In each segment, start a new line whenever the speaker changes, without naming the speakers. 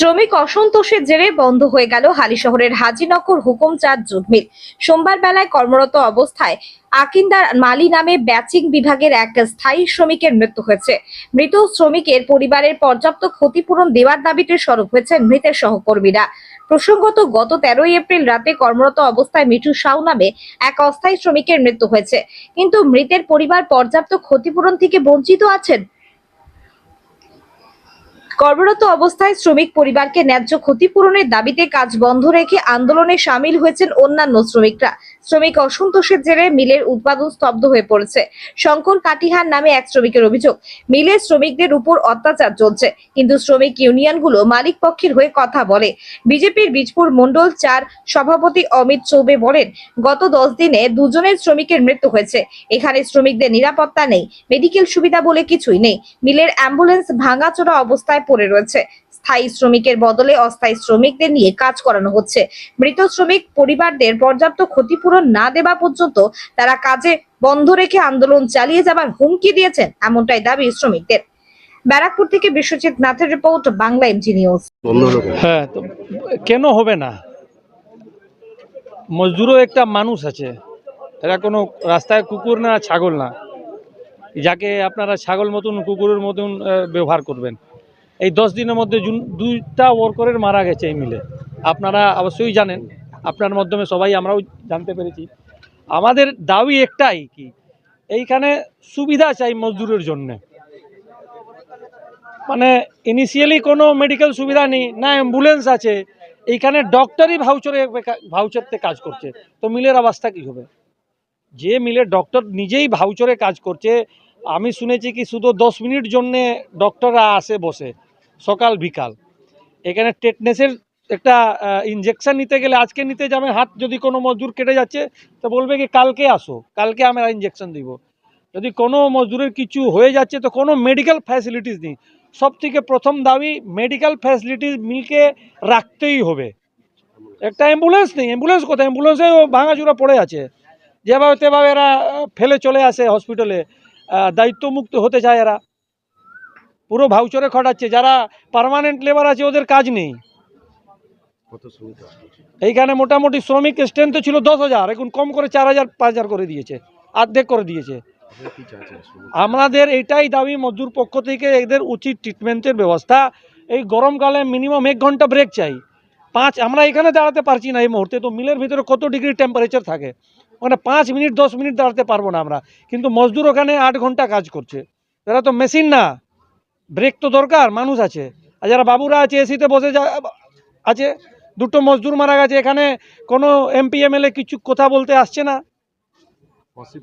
শ্রমিক অসন্তোষের জেরে বন্ধ হয়ে গেল হালিশহরের হাজিনগর হুকুমচাঁদ জুট মিল সোমবার বেলায় কর্মরত অবস্থায় আকিন্দার মালি নামে ব্যাচিং বিভাগের এক স্থায়ী শ্রমিকের মৃত্যু হয়েছে। মৃত শ্রমিকের পরিবারের পর্যাপ্ত ক্ষতিপূরণ দেওয়ার দাবিতে সরব হয়েছেন মৃতের সহকর্মীরা। প্রসঙ্গত, গত তেরোই এপ্রিল রাতে কর্মরত অবস্থায় মিঠু সাউ নামে এক অস্থায়ী শ্রমিকের মৃত্যু হয়েছে। কিন্তু মৃতের পরিবার পর্যাপ্ত ক্ষতিপূরণ থেকে বঞ্চিত আছেন কর্মরত অবস্থায় শ্রমিক পরিবারকে ন্যায্য ক্ষতিপূরণের দাবিতে কাজ বন্ধ রেখে আন্দোলনে সামিল হয়েছেন অন্যান্য শ্রমিকরা। শ্রমিক অসন্তোষের জেরে মিলের উৎপাদন স্তব্ধ হয়ে পড়েছে। শঙ্কর কাটিহার নামে এক শ্রমিকের অভিযোগ, মিলে শ্রমিকদের উপর অত্যাচার চলছে, কিন্তু শ্রমিক ইউনিয়নগুলো মালিক পক্ষের হয়ে কথা বলে। বিজেপির বীজপুর মন্ডল চার সভাপতি অমিত চৌবে বলেন, গত দশ দিনে দুজনের শ্রমিকের মৃত্যু হয়েছে। এখানে শ্রমিকদের নিরাপত্তা নেই, মেডিকেল সুবিধা বলে কিছুই নেই। মিলের অ্যাম্বুলেন্স ভাঙাচোরা অবস্থায় পড়ে রয়েছে। স্থায়ী শ্রমিকের বদলে অস্থায়ী শ্রমিকদের নিয়ে কাজ করানো হচ্ছে। মৃত শ্রমিক পরিবারদের পর্যাপ্ত ক্ষতিপূরণ না দেওয়া পর্যন্ত তারা কাজে বন্ধ রেখে আন্দোলন চালিয়ে যাবার হুমকি দিয়েছেন এমনটাই দাবি শ্রমিকদের। ব্যারাকপুর থেকে বিশ্বজিৎ নাথের রিপোর্ট বাংলা এমজি নিউজ
কেন?
হ্যাঁ কেন হবে না? মজদুরও একটা মানুষ আছে। এরা কোনো রাস্তায় কুকুর না ছাগল না। যাকে আপনারা ছাগল মতন কুকুরের মতন আহ, ব্যবহার করবেন। এই দশ দিনের মধ্যে দুইটা ওয়ার্কারের মারা গেছে এই মিলে। আপনারা অবশ্যই জানেন, আপনার মাধ্যমে সবাই আমরাও জানতে পেরেছি। আমাদের দাবি একটাই কি, এইখানে সুবিধা চাই মজদুরের জন্যে। মানে ইনিশিয়ালি কোনো মেডিকেল সুবিধা নেই, না অ্যাম্বুলেন্স আছে, এইখানে ডক্টরই ভাউচারে ভাউচারতে কাজ করছে। তো মিলের অবস্থা কী হবে? যে মিলে ডক্টর নিজেই ভাউচারে কাজ করছে, আমি শুনেছি কি শুধু দশ মিনিট জন্যে ডক্টররা আসে বসে। সকাল, বিকাল। এখানে টেটনেসের একটা ইঞ্জেকশন নিতে গেলে আজকে নিতে যাবে, হাত যদি কোনো মজদুর কেটে যাচ্ছে, তো বলবে কি, কালকে আসো, কালকে আমরা ইঞ্জেকশন দিব। যদি কোনো মজদুরের কিছু হয়ে যাচ্ছে, তো কোনো মেডিকেল ফ্যাসিলিটিস নেই। সব থেকে প্রথম দাবি মেডিকেল ফ্যাসিলিটিস মিলকে রাখতেই হবে। একটা অ্যাম্বুলেন্স নেই অ্যাম্বুলেন্স কোথায়? অ্যাম্বুলেন্সেও ভাঙাচুরা পড়ে আছে। যেভাবে তেভাবে এরা ফেলে চলে আসে হসপিটালে দায়িত্বমুক্ত হতে চায় এরা। পুরো ভাউচারে খটাচ্ছে যারা পার্মানেন্ট লেবার আছে ওদের কাজ নেই? এইখানে মোটামুটি শ্রমিক স্ট্রেন্থ ছিল দশ হাজার এখন কম করে চার হাজার পাঁচ হাজার করে দিয়েছে অর্ধেক করে দিয়েছে? আমাদের এটাই দাবি মজদুর পক্ষ থেকে এদের উচিত ট্রিটমেন্টের ব্যবস্থা। এই গরমকালে মিনিমাম এক ঘণ্টা ব্রেক চাই। পাঁচ আমরা এখানে দাঁড়াতে পারছি না এই মুহূর্তে তো মিলের ভিতরে কত ডিগ্রি টেম্পারেচার থাকে? ওখানে পাঁচ মিনিট দশ মিনিট দাঁড়াতে পারব না আমরা। কিন্তু মজদুর ওখানে আট ঘণ্টা কাজ করছে। এরা তো মেশিন না। ব্রেক তো দরকার মানুষ আছে। আর যারা বাবুরা আছে এসিতে বসে যা আছে দুটো মজদুর মারা গেছে এখানে কোনো এমপি এমএলএ কিছু কথা বলতে আসছে না।
মানে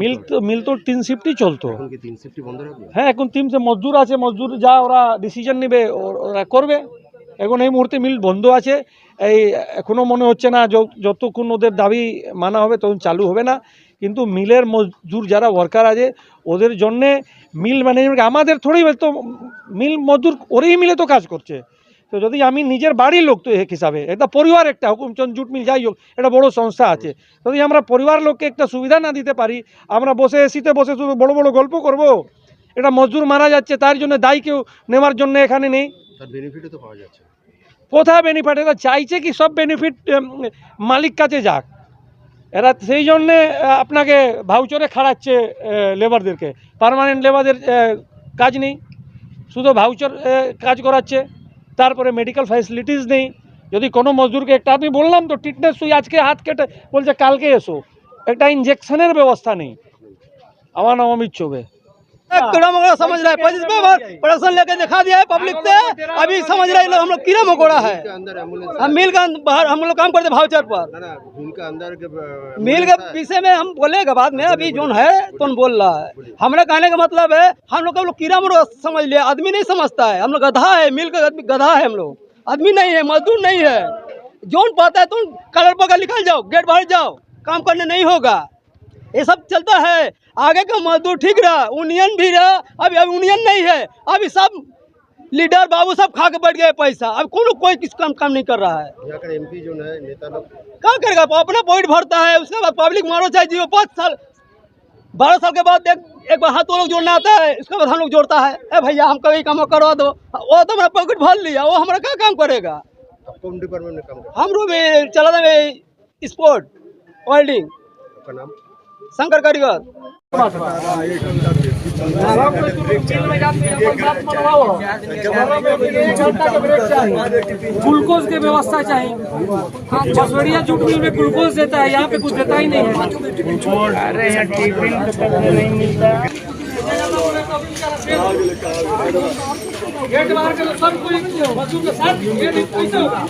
মিল তো মিল তো তিন শিফটই চলতো। হ্যাঁ এখন তিন মজদুর আছে মজদুর যা ওরা ডিসিশন নেবে ওরা করবে। এখন এই মুহূর্তে মিল বন্ধ আছে। এই এখনও মনে হচ্ছে না যতক্ষণ ওদের দাবি মানা হবে তখন চালু হবে না। কিন্তু মিলের মজদুর যারা ওয়ার্কার আছে ওদের জন্যে মিল ম্যানেজমেন্ট আমাদের থোড়ি তো মিল মজদুর ওরেই মিলে তো কাজ করছে। তো যদি আমি নিজের বাড়ির লোক তো এক হিসাবে একটা পরিবার একটা হুকুমচন্দ জুট মিল যাই হোক এটা বড় সংস্থা আছে। যদি আমরা পরিবার লোককে একটা সুবিধা না দিতে পারি আমরা বসে এসিতে বসে শুধু বড় বড় গল্প করব এটা মজদুর মারা যাচ্ছে তার জন্য দায়ী কেউ নেওয়ার জন্য এখানে নেই।
তার বেনিফিটও তো পাওয়া যাচ্ছে।
কোথায় বেনিফিট এটা চাইছে কি সব বেনিফিট মালিক কাছে যাক। এরা সেই জন্যে আপনাকে ভাউচারে খাড়াচ্ছে লেবারদেরকে পারমানেন্ট লেবারদের কাজ নেই। শুধু ভাউচর কাজ করাচ্ছে। তারপরে মেডিকেল ফ্যাসিলিটিস নেই। যদি কোনো মজদুরকে, একটা আমি বললাম তো টিটনেস সুই আজকে হাত কেটে বলছে, কালকে এসো। একটা ইঞ্জেকশনের ব্যবস্থা নেই। আমার নাম অমিত চৌবে।
कीड़ा मकोड़ा समझ रहा है। प्रोडक्शन लेके दिखा दिया है पब्लिक से। अभी समझ रहे हैं हम लोग कीड़ा मकोड़ा है। हम मिल का बाहर हम लोग काम करते भावचर पर। मिल के पीछे में हम बोलेगा बाद में अभी जोन है तो बोल रहा है। हमारे कहने का मतलब है हम लोग कीड़ा मकोड़ा समझ लिया आदमी नहीं समझता है। हम लोग गधा है मिल का गधा है हम लोग। आदमी नहीं है मजदूर नहीं है। जोन पाता है तुम कलर पकड़ निकल जाओ गेट बाहर जाओ काम करने नहीं होगा। ये सब चलता है। आगे का मजदूर ठीक रहा यूनियन भी रहा अभी अभी यूनियन नहीं है। अभी सब लीडर बाबू सब खा के बैठ गए पैसा। अब कौन कोई किस काम काम नहीं कर रहा है।
एमपी जो है नेता लोग।
क्या करेगा? अपना पॉइंट भरता है उसके बाद पब्लिक मारो चाहे जियो पाँच साल बारह साल के बाद एक एक बार हाथ वो लोग जोड़ना आता है उसके बाद हम लोग जोड़ता है। ए भैया हमको ये काम करवा दो। वो तो मेरा पॉकेट भर लिया वो हमारा क्या काम करेगा?
कौन डिपार्टमेंट में काम
हम लोग चला था स्पोर्ट वेल्डिंग
नाम?
शंकर कारीगर।
ग्लूकोज की व्यवस्था चाहिए। हाँ जूट मिल में ग्लूकोज देता है यहाँ पे कुछ देता ही नहीं है। अरे टिफ़िन नहीं मिलता। गेट बाहर के सब कोई बच्चों के साथ गेट कैसे होगा